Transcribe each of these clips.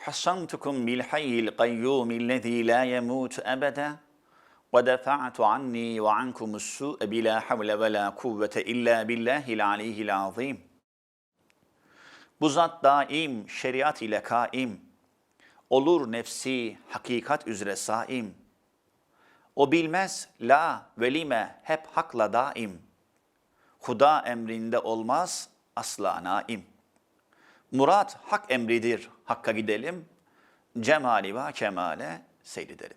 حصنتكم بالحي القيوم الذي لا يموت أبدا ودفعت عني وعنكم السوء بلا حول ولا قوة إلا بالله العلي العظيم Bu zat daim, şeriat ile kaim, olur nefsi hakikat üzere saim. O bilmez la ve lime hep hakla daim. Huda emrinde olmaz asla naim. Murat hak emridir, hakka gidelim. Cemali ve kemale seyredelim.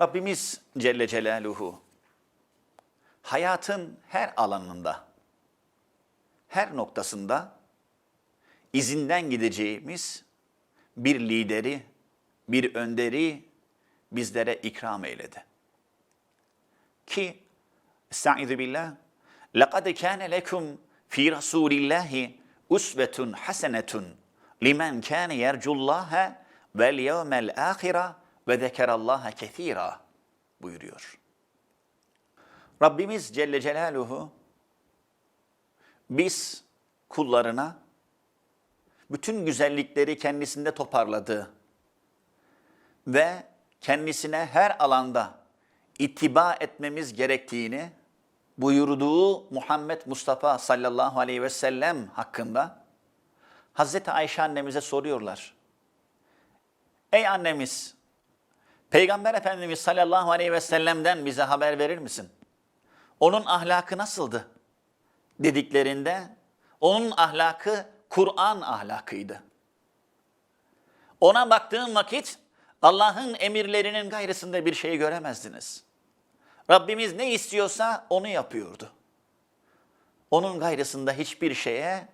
Rabbimiz Celle Celaluhu hayatın her alanında, her noktasında izinden gideceğimiz bir lideri, bir önderi bizlere ikram eyledi. Ki, Estaizu billah, لَقَدْ كَانَ لَكُمْ fi Rasulillahi usvetun hasenetun limen kâne yercullaha vel yevmel ahira ve zekerallaha kethira buyuruyor. Rabbimiz Celle Celaluhu biz kullarına bütün güzellikleri kendisinde toparladı ve kendisine her alanda ittiba etmemiz gerektiğini buyurduğu Muhammed Mustafa sallallahu aleyhi ve sellem hakkında Hazreti Ayşe annemize soruyorlar. Ey annemiz, Peygamber Efendimiz sallallahu aleyhi ve sellem'den bize haber verir misin? Onun ahlakı nasıldı? Dediklerinde onun ahlakı Kur'an ahlakıydı. Ona baktığın vakit Allah'ın emirlerinin gayrısında bir şey göremezdiniz. Rabbimiz ne istiyorsa onu yapıyordu. Onun gayrısında hiçbir şeye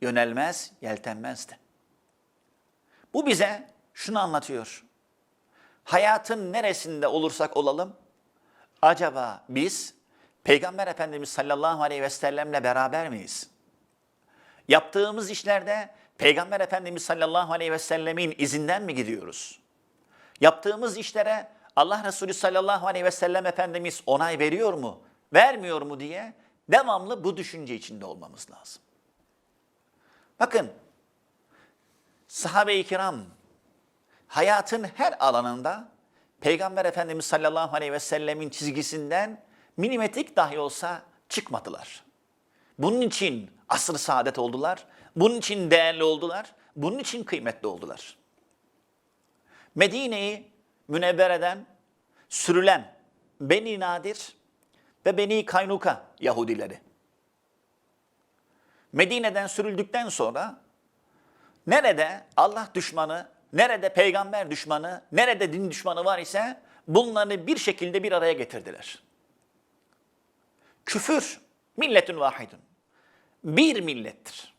yönelmez, yeltenmezdi. Bu bize şunu anlatıyor. Hayatın neresinde olursak olalım, acaba biz Peygamber Efendimiz sallallahu aleyhi ve sellemle beraber miyiz? Yaptığımız işlerde Peygamber Efendimiz sallallahu aleyhi ve sellemin izinden mi gidiyoruz? Yaptığımız işlere Allah Resulü sallallahu aleyhi ve sellem Efendimiz onay veriyor mu, vermiyor mu diye devamlı bu düşünce içinde olmamız lazım. Bakın, sahabe-i kiram hayatın her alanında Peygamber Efendimiz sallallahu aleyhi ve sellemin çizgisinden milimetrik dahi olsa çıkmadılar. Bunun için asr saadet oldular, bunun için değerli oldular, bunun için kıymetli oldular. Medine'yi Münevvere'den sürülen Beni Nadir ve Beni Kaynuka Yahudileri. Medine'den sürüldükten sonra nerede Allah düşmanı, nerede peygamber düşmanı, nerede din düşmanı var ise bunları bir şekilde bir araya getirdiler. Küfür milletün vahidun. Bir millettir.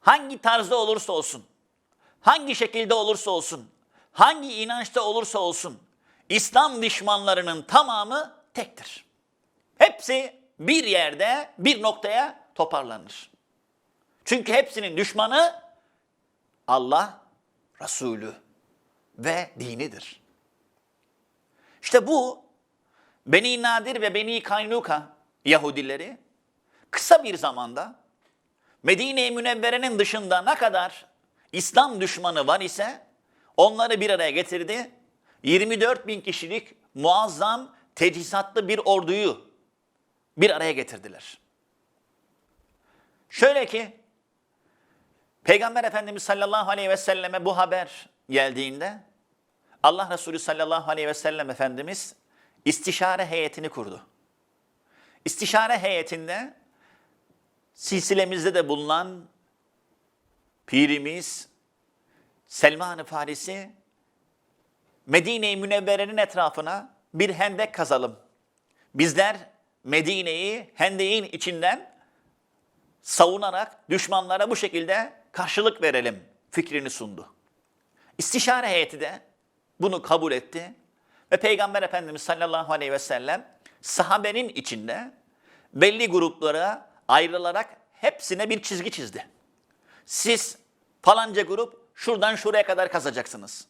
Hangi tarzda olursa olsun, hangi şekilde olursa olsun, hangi inançta olursa olsun İslam düşmanlarının tamamı tektir. Hepsi bir yerde, bir noktaya toparlanır. Çünkü hepsinin düşmanı Allah, Resulü ve dinidir. İşte bu Beni Nadir ve Beni Kaynuka Yahudileri kısa bir zamanda Medine-i Münevvere'nin dışında ne kadar İslam düşmanı var ise Onları bir araya getirdi. 24 bin kişilik muazzam teçhizatlı bir orduyu bir araya getirdiler. Şöyle ki Peygamber Efendimiz sallallahu aleyhi ve selleme bu haber geldiğinde Allah Resulü sallallahu aleyhi ve sellem Efendimiz istişare heyetini kurdu. İstişare heyetinde silsilemizde de bulunan pirimiz, Selman-ı Farisi Medine-i Münevvere'nin etrafına bir hendek kazalım. Bizler Medine'yi hendeğin içinden savunarak düşmanlara bu şekilde karşılık verelim fikrini sundu. İstişare heyeti de bunu kabul etti ve Peygamber Efendimiz sallallahu aleyhi ve sellem sahabenin içinde belli gruplara ayrılarak hepsine bir çizgi çizdi. Siz falanca grup şuradan şuraya kadar kazacaksınız.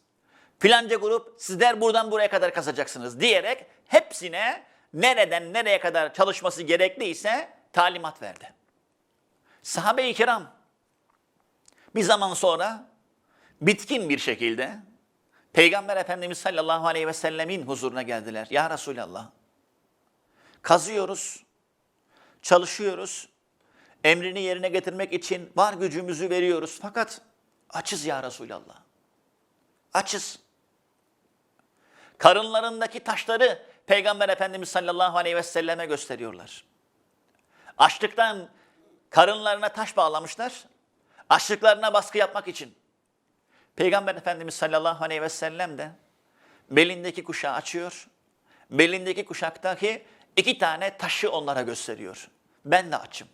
Filanca grup sizler buradan buraya kadar kazacaksınız diyerek hepsine nereden nereye kadar çalışması gerekliyse talimat verdi. Sahabe-i kiram bir zaman sonra bitkin bir şekilde Peygamber Efendimiz sallallahu aleyhi ve sellemin huzuruna geldiler. Ya Resulallah kazıyoruz, çalışıyoruz, emrini yerine getirmek için var gücümüzü veriyoruz. Fakat açız ya Resulallah. Açız. Karınlarındaki taşları Peygamber Efendimiz sallallahu aleyhi ve selleme gösteriyorlar. Açlıktan karınlarına taş bağlamışlar. Açlıklarına baskı yapmak için. Peygamber Efendimiz sallallahu aleyhi ve sellem de belindeki kuşağı açıyor. Belindeki kuşaktaki iki tane taşı onlara gösteriyor. Ben de açım.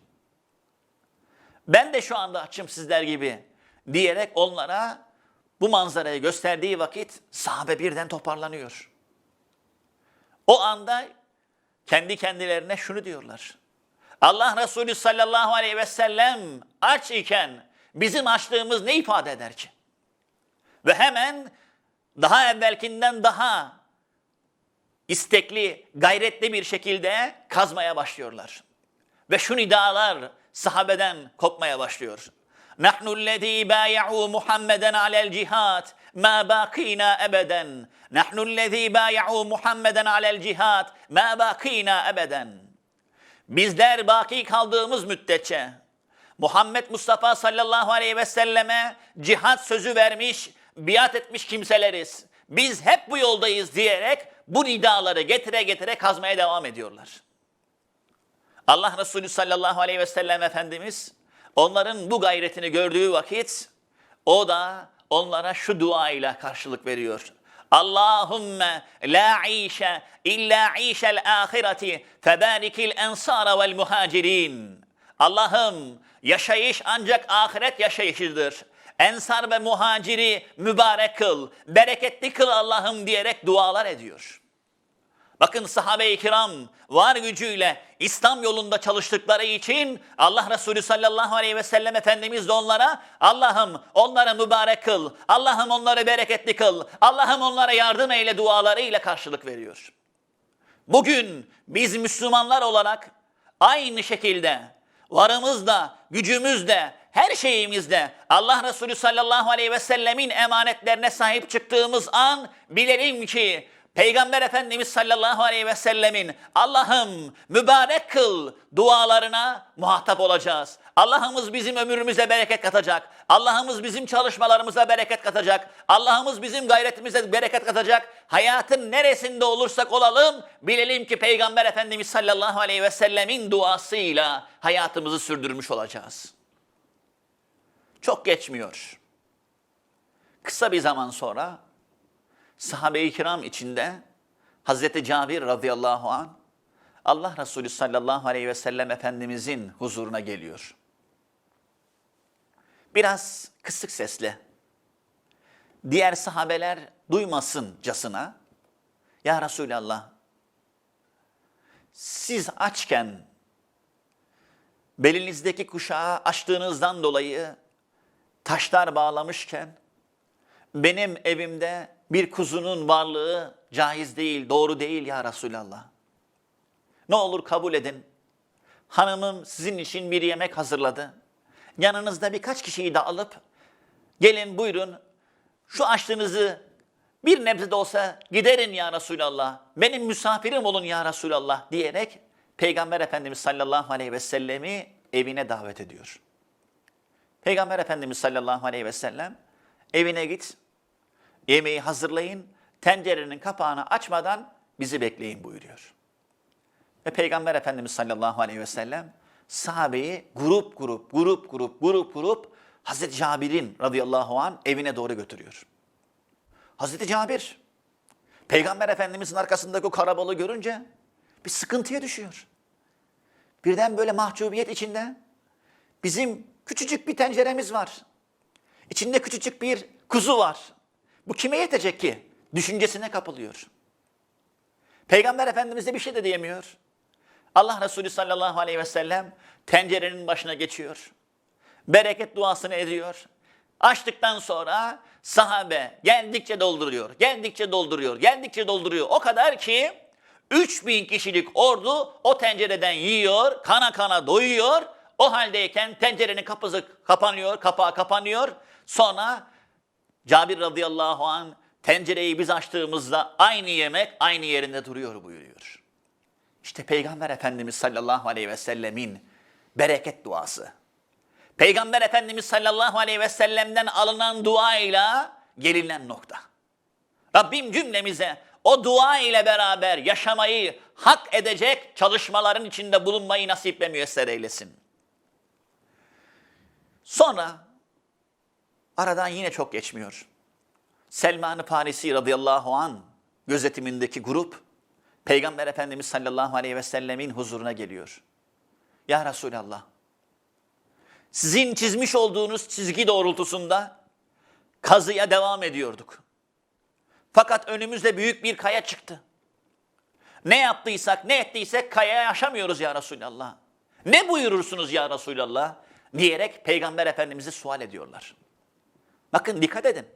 Ben de şu anda açım sizler gibi diyerek onlara bu manzarayı gösterdiği vakit sahabe birden toparlanıyor. O anda kendi kendilerine şunu diyorlar. Allah Resulü sallallahu aleyhi ve sellem aç iken bizim açlığımız ne ifade eder ki? Ve hemen daha evvelkinden daha istekli, gayretli bir şekilde kazmaya başlıyorlar. Ve şu nidalar sahabeden kopmaya başlıyor. نحن الذي بايعوا محمدا على الجهاد ما باقينا أبدا نحن الذي بايعوا محمدا على الجهاد ما باقينا أبدا Bizler baki kaldığımız müddetçe Muhammed Mustafa sallallahu aleyhi ve selleme cihat sözü vermiş, biat etmiş kimseleriz. Biz hep bu yoldayız diyerek bu nidaları getire getire kazmaya devam ediyorlar. Allah Resulü sallallahu aleyhi ve sellem Efendimiz onların bu gayretini gördüğü vakit o da onlara şu dua ile karşılık veriyor. Allahümme la işe illa işel ahireti febarikil ensara vel muhacirin. Allah'ım yaşayış ancak ahiret yaşayışıdır. Ensar ve muhaciri mübarek kıl, bereketli kıl Allah'ım diyerek dualar ediyor. Bakın sahabe-i kiram var gücüyle İslam yolunda çalıştıkları için Allah Resulü sallallahu aleyhi ve sellem Efendimiz de onlara Allah'ım onları mübarek kıl, Allah'ım onları bereketli kıl, Allah'ım onlara yardım eyle dualarıyla karşılık veriyor. Bugün biz Müslümanlar olarak aynı şekilde varımızda, gücümüzde, her şeyimizde Allah Resulü sallallahu aleyhi ve sellemin emanetlerine sahip çıktığımız an bilelim ki Peygamber Efendimiz sallallahu aleyhi ve sellemin Allah'ım mübarek kıl dualarına muhatap olacağız. Allah'ımız bizim ömrümüze bereket katacak. Allah'ımız bizim çalışmalarımıza bereket katacak. Allah'ımız bizim gayretimize bereket katacak. Hayatın neresinde olursak olalım bilelim ki Peygamber Efendimiz sallallahu aleyhi ve sellemin duasıyla hayatımızı sürdürmüş olacağız. Çok geçmiyor. Kısa bir zaman sonra sahabe-i kiram içinde Hazreti Cabir radıyallahu an Allah Resulü sallallahu aleyhi ve sellem Efendimizin huzuruna geliyor. Biraz kısık sesle diğer sahabeler duymasıncasına Ya Resulallah siz açken belinizdeki kuşağı açtığınızdan dolayı taşlar bağlamışken benim evimde bir kuzunun varlığı caiz değil, doğru değil ya Resulallah. Ne olur kabul edin. Hanımım sizin için bir yemek hazırladı. Yanınızda birkaç kişiyi de alıp gelin buyurun şu açlığınızı bir nebze de olsa giderin ya Resulallah. Benim misafirim olun ya Resulallah diyerek Peygamber Efendimiz sallallahu aleyhi ve sellemi evine davet ediyor. Peygamber Efendimiz sallallahu aleyhi ve sellem evine git, yemeği hazırlayın, tencerenin kapağını açmadan bizi bekleyin buyuruyor. Ve Peygamber Efendimiz sallallahu aleyhi ve sellem sahabeyi grup grup, grup grup, grup grup Hazreti Cabir'in radıyallahu an evine doğru götürüyor. Hazreti Cabir, Peygamber Efendimizin arkasındaki o karabalığı görünce bir sıkıntıya düşüyor. Birden böyle mahcubiyet içinde bizim küçücük bir tenceremiz var. İçinde küçücük bir kuzu var. Bu kime yetecek ki? Düşüncesine kapılıyor. Peygamber Efendimiz de bir şey de diyemiyor. Allah Resulü sallallahu aleyhi ve sellem tencerenin başına geçiyor. Bereket duasını ediyor. Açtıktan sonra sahabe geldikçe dolduruyor, geldikçe dolduruyor, geldikçe dolduruyor. O kadar ki 3000 kişilik ordu o tencereden yiyor, kana kana doyuyor. O haldeyken tencerenin kapısı kapanıyor, kapağı kapanıyor. Sonra Cabir radıyallahu an tencereyi biz açtığımızda aynı yemek aynı yerinde duruyor buyuruyor. İşte Peygamber Efendimiz sallallahu aleyhi ve sellemin bereket duası. Peygamber Efendimiz sallallahu aleyhi ve sellem'den alınan duayla gelinen nokta. Rabbim cümlemize o dua ile beraber yaşamayı hak edecek çalışmaların içinde bulunmayı nasip ve müyesser eylesin. Sonra aradan yine çok geçmiyor. Selman-ı Farisi radıyallahu an gözetimindeki grup Peygamber Efendimiz sallallahu aleyhi ve sellemin huzuruna geliyor. Ya Resulallah, sizin çizmiş olduğunuz çizgi doğrultusunda kazıya devam ediyorduk. Fakat önümüzde büyük bir kaya çıktı. Ne yaptıysak, ne ettiysek kayaya aşamıyoruz ya Resulallah. Ne buyurursunuz ya Resulallah? Diyerek Peygamber Efendimiz'i sual ediyorlar. Bakın dikkat edin.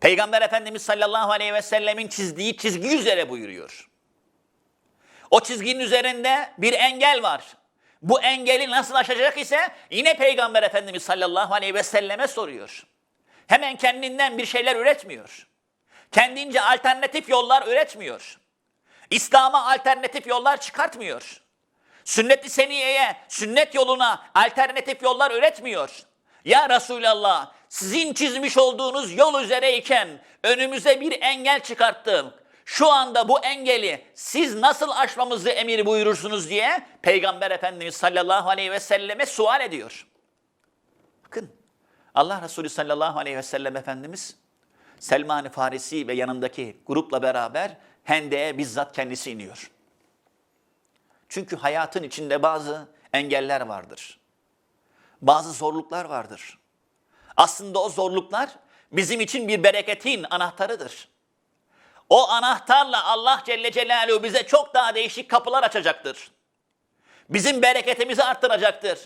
Peygamber Efendimiz sallallahu aleyhi ve sellemin çizdiği çizgi üzere buyuruyor. O çizginin üzerinde bir engel var. Bu engeli nasıl aşacak ise yine Peygamber Efendimiz sallallahu aleyhi ve selleme soruyor. Hemen kendinden bir şeyler üretmiyor. Kendince alternatif yollar üretmiyor. İslam'a alternatif yollar çıkartmıyor. Sünnet-i seniyeye, sünnet yoluna alternatif yollar üretmiyor. Ya Resulallah sizin çizmiş olduğunuz yol üzereyken önümüze bir engel çıkarttım. Şu anda bu engeli siz nasıl aşmamızı emir buyurursunuz diye Peygamber Efendimiz sallallahu aleyhi ve selleme sual ediyor. Bakın Allah Resulü sallallahu aleyhi ve sellem Efendimiz Selman-ı Farisi ve yanındaki grupla beraber Hende'ye bizzat kendisi iniyor. Çünkü hayatın içinde bazı engeller vardır. Bazı zorluklar vardır. Aslında o zorluklar bizim için bir bereketin anahtarıdır. O anahtarla Allah Celle Celaluhu bize çok daha değişik kapılar açacaktır. Bizim bereketimizi arttıracaktır.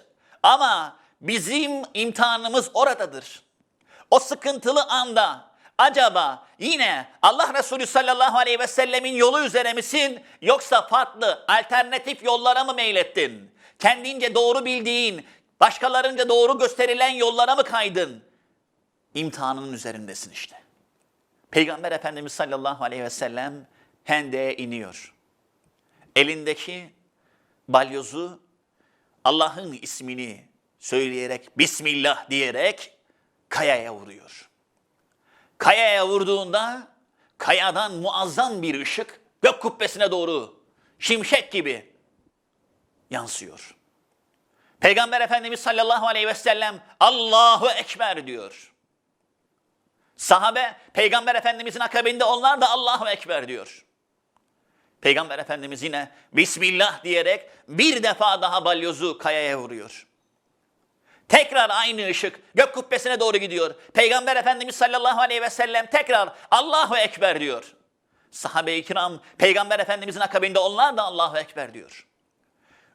Ama bizim imtihanımız oradadır. O sıkıntılı anda acaba yine Allah Resulü sallallahu aleyhi ve sellemin yolu üzere misin yoksa farklı alternatif yollara mı meylettin? Kendince doğru bildiğin, başkalarınca doğru gösterilen yollara mı kaydın? İmtihanının üzerindesin işte. Peygamber Efendimiz sallallahu aleyhi ve sellem Hende'ye iniyor. Elindeki balyozu Allah'ın ismini söyleyerek, Bismillah diyerek kayaya vuruyor. Kayaya vurduğunda kayadan muazzam bir ışık gök kubbesine doğru şimşek gibi yansıyor. Peygamber Efendimiz sallallahu aleyhi ve sellem Allahu Ekber diyor. Sahabe Peygamber Efendimizin akabinde onlar da Allahu Ekber diyor. Peygamber Efendimiz yine Bismillah diyerek bir defa daha balyozu kayaya vuruyor. Tekrar aynı ışık gök kubbesine doğru gidiyor. Peygamber Efendimiz sallallahu aleyhi ve sellem tekrar Allahu Ekber diyor. Sahabe-i kiram Peygamber Efendimizin akabinde onlar da Allahu Ekber diyor.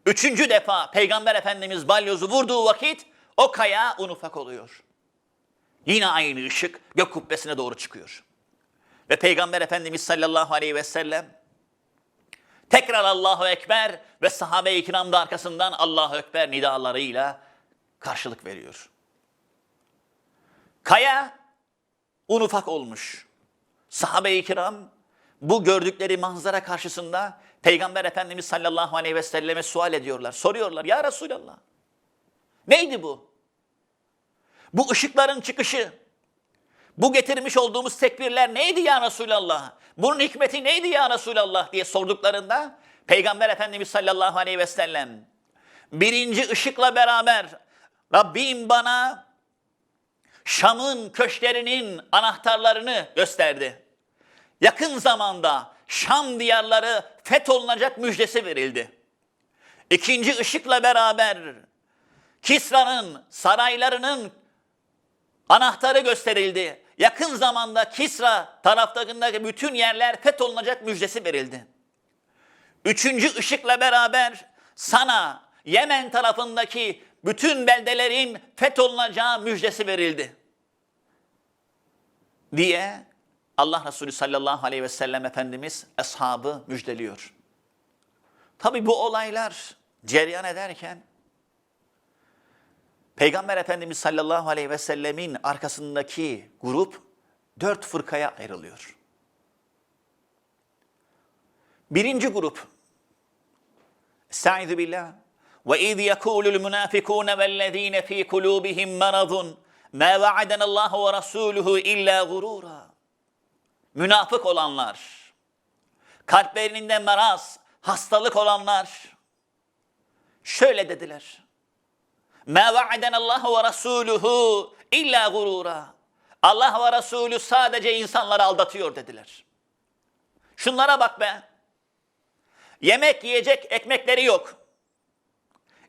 Üçüncü defa Peygamber Efendimiz balyozu vurduğu vakit o kaya un ufak oluyor. Yine aynı ışık gök kubbesine doğru çıkıyor. Ve Peygamber Efendimiz sallallahu aleyhi ve sellem tekrar Allahu Ekber ve sahabe-i kiram da arkasından Allahu Ekber nidalarıyla karşılık veriyor. Kaya un ufak olmuş. Sahabe-i kiram bu gördükleri manzara karşısında Peygamber Efendimiz sallallahu aleyhi ve selleme sual ediyorlar. Soruyorlar ya Resulallah. Neydi bu? Bu ışıkların çıkışı, bu getirmiş olduğumuz tekbirler neydi ya Resulallah? Bunun hikmeti neydi ya Resulallah diye sorduklarında Peygamber Efendimiz sallallahu aleyhi ve sellem birinci ışıkla beraber Rabbim bana Şam'ın köşklerinin anahtarlarını gösterdi. Yakın zamanda Şam diyarları fetholunacak müjdesi verildi. İkinci ışıkla beraber Kisra'nın saraylarının Anahtarı gösterildi. Yakın zamanda Kisra taraflarındaki bütün yerler fetholunacak müjdesi verildi. Üçüncü ışıkla beraber sana Yemen tarafındaki bütün beldelerin fetholunacağı müjdesi verildi. Diye Allah Resulü sallallahu aleyhi ve sellem Efendimiz ashabı müjdeliyor. Tabi bu olaylar cereyan ederken Peygamber Efendimiz sallallahu aleyhi ve sellemin arkasındaki grup dört fırkaya ayrılıyor. Birinci grup Estaizu billah ve iz yekulul münafikun vellezine fi kulubihim maradun ma vaadena Allah ve rasuluhu illa gurura. Münafık olanlar, kalplerinde maraz, hastalık olanlar şöyle dediler. Ma vaadena Allah ve rasuluhu illa gurura. Allah ve Resulü sadece insanları aldatıyor dediler. Şunlara bak be. Yemek yiyecek ekmekleri yok.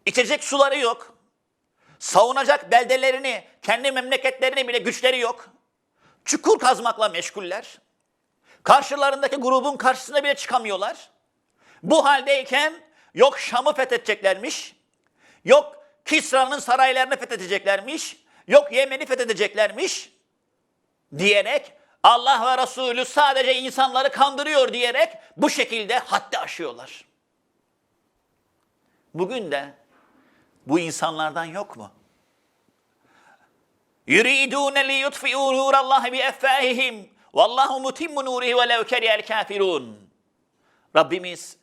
İçecek suları yok. Savunacak beldelerini, kendi memleketlerini bile güçleri yok. Çukur kazmakla meşguller. Karşılarındaki grubun karşısına bile çıkamıyorlar. Bu haldeyken yok Şam'ı fethedeceklermiş, yok Kisra'nın saraylarını fethedeceklermiş, yok Yemen'i fethedeceklermiş diyerek Allah ve Resulü sadece insanları kandırıyor diyerek bu şekilde haddi aşıyorlar. Bugün de bu insanlardan yok mu? Yuridun li yutfi'u nurallahi bi effahihim vallahu mutimmu nurihi ve lev kerihel kafirun. Rabbimiz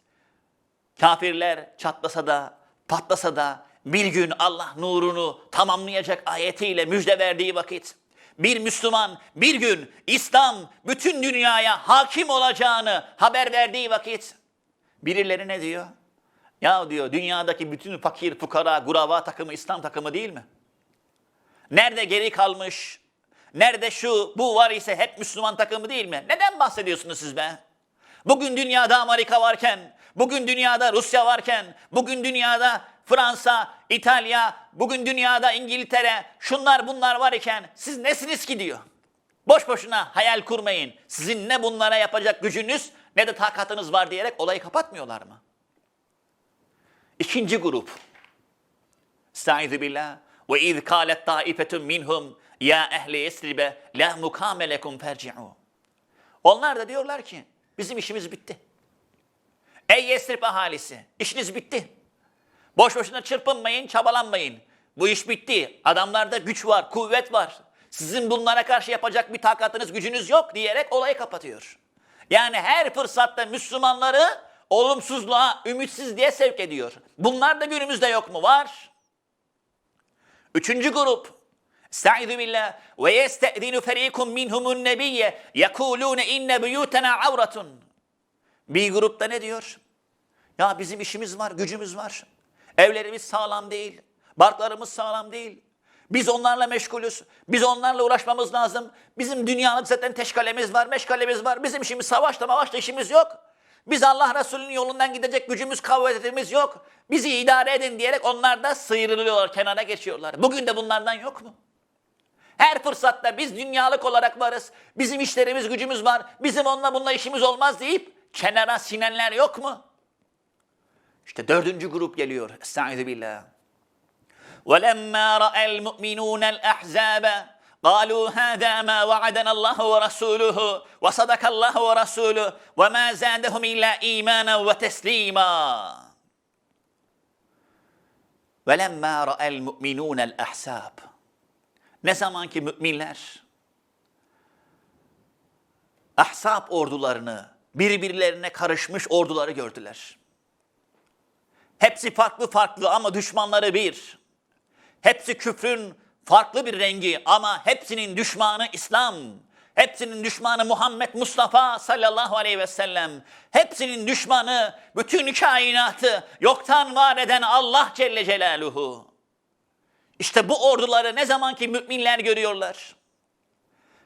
kafirler çatlasa da patlasa da bir gün Allah nurunu tamamlayacak ayetiyle müjde verdiği vakit bir Müslüman bir gün İslam bütün dünyaya hakim olacağını haber verdiği vakit birileri ne diyor? Ya diyor dünyadaki bütün fakir, fukara, gurava takımı İslam takımı değil mi? Nerede geri kalmış? Nerede şu, bu var ise hep Müslüman takımı değil mi? Neden bahsediyorsunuz siz be? Bugün dünyada Amerika varken, bugün dünyada Rusya varken, bugün dünyada Fransa, İtalya, bugün dünyada İngiltere, şunlar bunlar var iken siz nesiniz ki diyor. Boş boşuna hayal kurmayın. Sizin ne bunlara yapacak gücünüz ne de takatınız var diyerek olayı kapatmıyorlar mı? İkinci grup. Estaizu billah. Ve iz kâlet taifetun minhum ya ehli yesribe la mukame lekum ferci'u. Onlar da diyorlar ki bizim işimiz bitti. Ey Yesrib ahalisi işiniz bitti. Boş boşuna çırpınmayın, çabalanmayın. Bu iş bitti. Adamlarda güç var, kuvvet var. Sizin bunlara karşı yapacak bir takatınız, gücünüz yok diyerek olayı kapatıyor. Yani her fırsatta Müslümanları olumsuzluğa, ümitsizliğe sevk ediyor. Bunlar da günümüzde yok mu? Var. Üçüncü grup. Estaizu billah. Ve yeste'zinu ferikun minhumun nebiyye yekulune inne buyutena. Bir grupta ne diyor? Ya bizim işimiz var, gücümüz var. Evlerimiz sağlam değil. Barklarımız sağlam değil. Biz onlarla meşgulüz. Biz onlarla uğraşmamız lazım. Bizim dünyalık zaten teşkalemiz var, meşgalemiz var. Bizim işimiz savaşta mavaşta işimiz yok. Biz Allah Resulü'nün yolundan gidecek gücümüz, kuvvetimiz yok. Bizi idare edin diyerek onlar da sıyrılıyorlar, kenara geçiyorlar. Bugün de bunlardan yok mu? Her fırsatta biz dünyalık olarak varız. Bizim işlerimiz, gücümüz var. Bizim onunla bununla işimiz olmaz deyip kenara sinenler yok mu? İşte dördüncü grup geliyor. Estaizu billah. وَلَمَّا رَأَى الْمُؤْمِنُونَ الْأَحْزَابَ قالوا هذا ما وعدنا الله ورسوله وصدق الله ورسوله وما زادهم إلا إيمانا وتسليما ولما رأى المؤمنون الأحزاب ne zaman ki müminler Ahzab ordularını, birbirlerine karışmış orduları gördüler. Hepsi farklı farklı ama düşmanları bir. Hepsi küfrün farklı bir rengi ama hepsinin düşmanı İslam. Hepsinin düşmanı Muhammed Mustafa sallallahu aleyhi ve sellem. Hepsinin düşmanı bütün kainatı yoktan var eden Allah Celle Celaluhu. İşte bu orduları ne zaman ki müminler görüyorlar.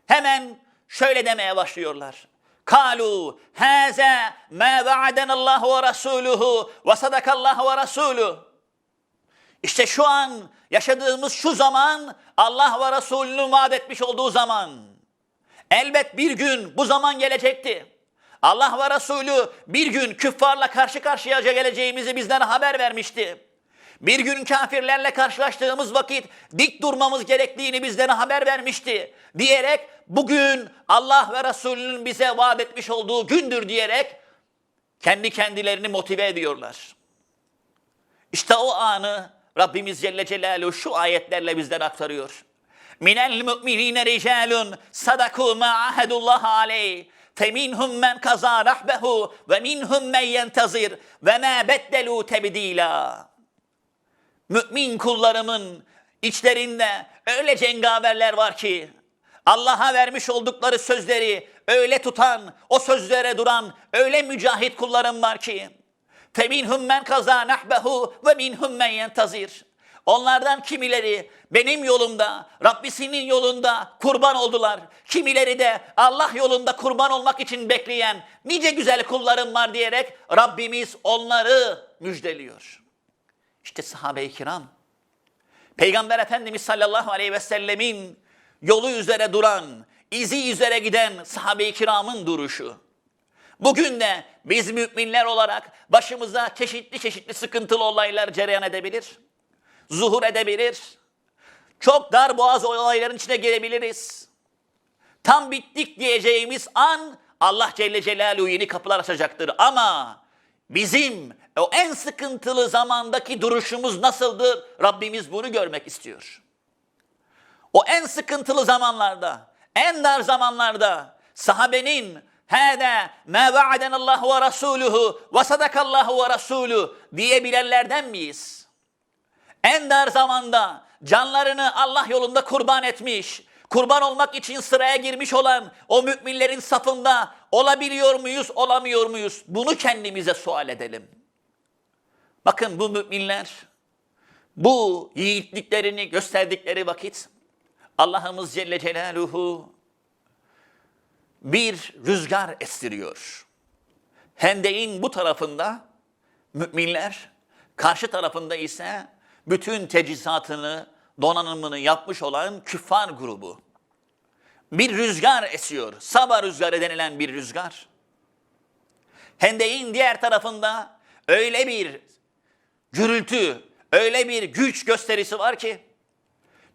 Hemen şöyle demeye başlıyorlar. Kalu haza ma va'adanallahu ve rasuluhu ve sadakallahu ve rasuluhu. İşte şu an yaşadığımız şu zaman Allah ve Resulünün vaat etmiş olduğu zaman. Elbet bir gün bu zaman gelecekti. Allah ve Resulü bir gün küffarla karşı karşıya geleceğimizi bizden haber vermişti. Bir gün kafirlerle karşılaştığımız vakit dik durmamız gerektiğini bizlere haber vermişti. Diyerek bugün Allah ve Resulünün bize vaat etmiş olduğu gündür diyerek kendi kendilerini motive ediyorlar. İşte o anı Rabbimiz Celle Celaluhu şu ayetlerle bizlere aktarıyor. Minel müminine ricalun sadaku ma ahedullah aleyh. Feminhum men kaza rahbehu ve minhum men yentazir ve ma beddelu tebdila Mümin kullarımın içlerinde öyle cengaverler var ki Allah'a vermiş oldukları sözleri öyle tutan, o sözlere duran öyle mücahit kullarım var ki فَمِنْهُمْ مَنْ قَزَى نَحْبَهُ وَمِنْهُمْ مَنْ يَنْتَظِرُ Onlardan kimileri benim yolumda, Rabbisinin yolunda kurban oldular. Kimileri de Allah yolunda kurban olmak için bekleyen nice güzel kullarım var diyerek Rabbimiz onları müjdeliyor. İşte sahabe-i kiram, Peygamber Efendimiz sallallahu aleyhi ve sellemin yolu üzere duran, izi üzere giden sahabe-i kiramın duruşu. Bugün de biz müminler olarak başımıza çeşitli çeşitli sıkıntılı olaylar cereyan edebilir. Zuhur edebilir. Çok dar boğaz olayların içine girebiliriz. Tam bittik diyeceğimiz an Allah Celle Celaluhu yeni kapılar açacaktır. Ama bizim o en sıkıntılı zamandaki duruşumuz nasıldır? Rabbimiz bunu görmek istiyor. O en sıkıntılı zamanlarda, en dar zamanlarda sahabenin hâdâ mâ va'adenallahu ve rasûluhu ve sadakallahu ve rasûlü diyebilenlerden miyiz? En dar zamanda canlarını Allah yolunda kurban etmiş, kurban olmak için sıraya girmiş olan o müminlerin safında olabiliyor muyuz, olamıyor muyuz? Bunu kendimize sual edelim. Bakın bu müminler bu yiğitliklerini gösterdikleri vakit Allah'ımız Celle Celaluhu bir rüzgar estiriyor. Hendeyin bu tarafında müminler, karşı tarafında ise bütün tecizatını, donanımını yapmış olan küffar grubu. Bir rüzgar esiyor. Saba rüzgarı denilen bir rüzgar. Hendeyin diğer tarafında öyle bir gürültü, öyle bir güç gösterisi var ki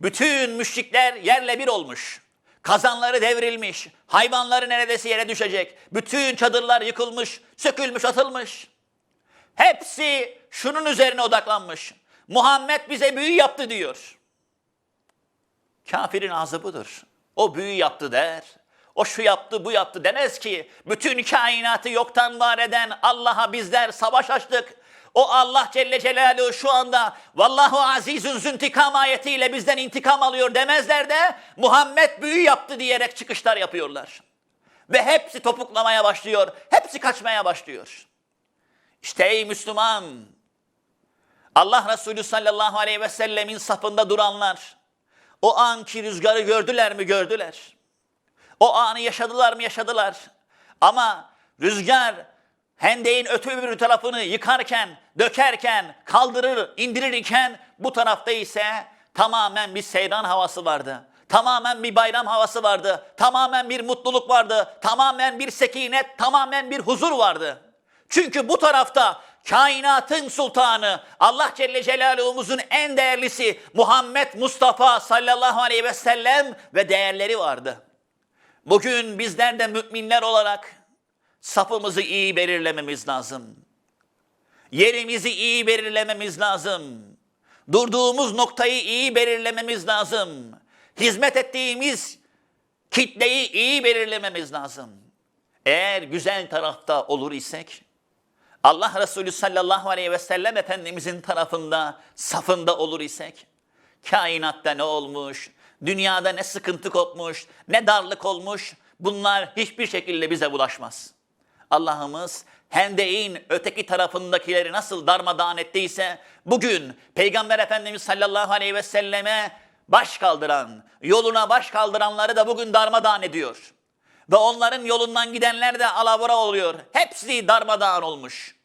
bütün müşrikler yerle bir olmuş. Kazanları devrilmiş, hayvanları neredeyse yere düşecek. Bütün çadırlar yıkılmış, sökülmüş, atılmış. Hepsi şunun üzerine odaklanmış. Muhammed bize büyü yaptı diyor. Kafirin ağzı budur. O büyü yaptı der. O şu yaptı, bu yaptı demez ki. Bütün kainatı yoktan var eden Allah'a bizler savaş açtık. O Allah Celle Celaluhu şu anda vallahu azizün züntikam ayetiyle bizden intikam alıyor demezler de Muhammed büyü yaptı diyerek çıkışlar yapıyorlar. Ve hepsi topuklamaya başlıyor. Hepsi kaçmaya başlıyor. İşte ey Müslüman Allah Resulü sallallahu aleyhi ve sellemin safında duranlar o anki rüzgarı gördüler mi gördüler. O anı yaşadılar mı yaşadılar. Ama rüzgar hendeğin öte bir tarafını yıkarken, dökerken, kaldırır, indirir iken bu tarafta ise tamamen bir seyran havası vardı. Tamamen bir bayram havası vardı. Tamamen bir mutluluk vardı. Tamamen bir sekinet, tamamen bir huzur vardı. Çünkü bu tarafta kainatın sultanı, Allah Celle Celaluhu'muzun en değerlisi Muhammed Mustafa sallallahu aleyhi ve sellem ve değerleri vardı. Bugün bizler de müminler olarak safımızı iyi belirlememiz lazım. Yerimizi iyi belirlememiz lazım. Durduğumuz noktayı iyi belirlememiz lazım. Hizmet ettiğimiz kitleyi iyi belirlememiz lazım. Eğer güzel tarafta olur isek, Allah Resulü sallallahu aleyhi ve sellem Efendimizin tarafında, safında olur isek, kainatta ne olmuş, dünyada ne sıkıntı kopmuş, ne darlık olmuş, bunlar hiçbir şekilde bize bulaşmaz. Allah'ımız Hendeyin öteki tarafındakileri nasıl darmadağın ettiyse, bugün Peygamber Efendimiz sallallahu aleyhi ve selleme baş kaldıran, yoluna baş kaldıranları da bugün darmadağın ediyor. Ve onların yolundan gidenler de alavura oluyor. Hepsi darmadağın olmuş.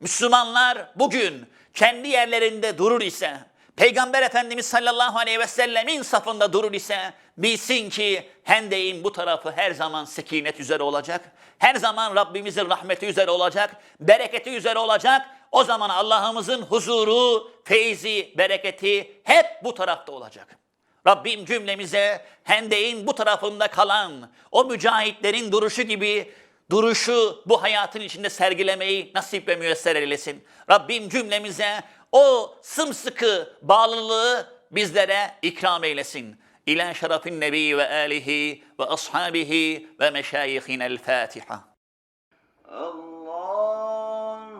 Müslümanlar bugün kendi yerlerinde durur ise, Peygamber Efendimiz sallallahu aleyhi ve sellemin safında durur ise bilsin ki Hendeyin bu tarafı her zaman sekinet üzere olacak. Her zaman Rabbimizin rahmeti üzere olacak, bereketi üzere olacak. O zaman Allah'ımızın huzuru, feyzi, bereketi hep bu tarafta olacak. Rabbim cümlemize Hendeyin bu tarafında kalan o mücahitlerin duruşu gibi duruşu bu hayatın içinde sergilemeyi nasip ve müyesser eylesin. Rabbim cümlemize o sımsıkı bağlılığı bizlere ikram eylesin. إلى شرف النبي وآله وأصحابه ومشايخنا الفاتحة. اللهم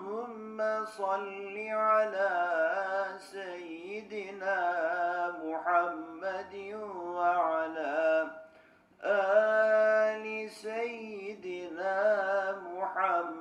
صل على سيدنا محمد وعلى آل سيدنا محمد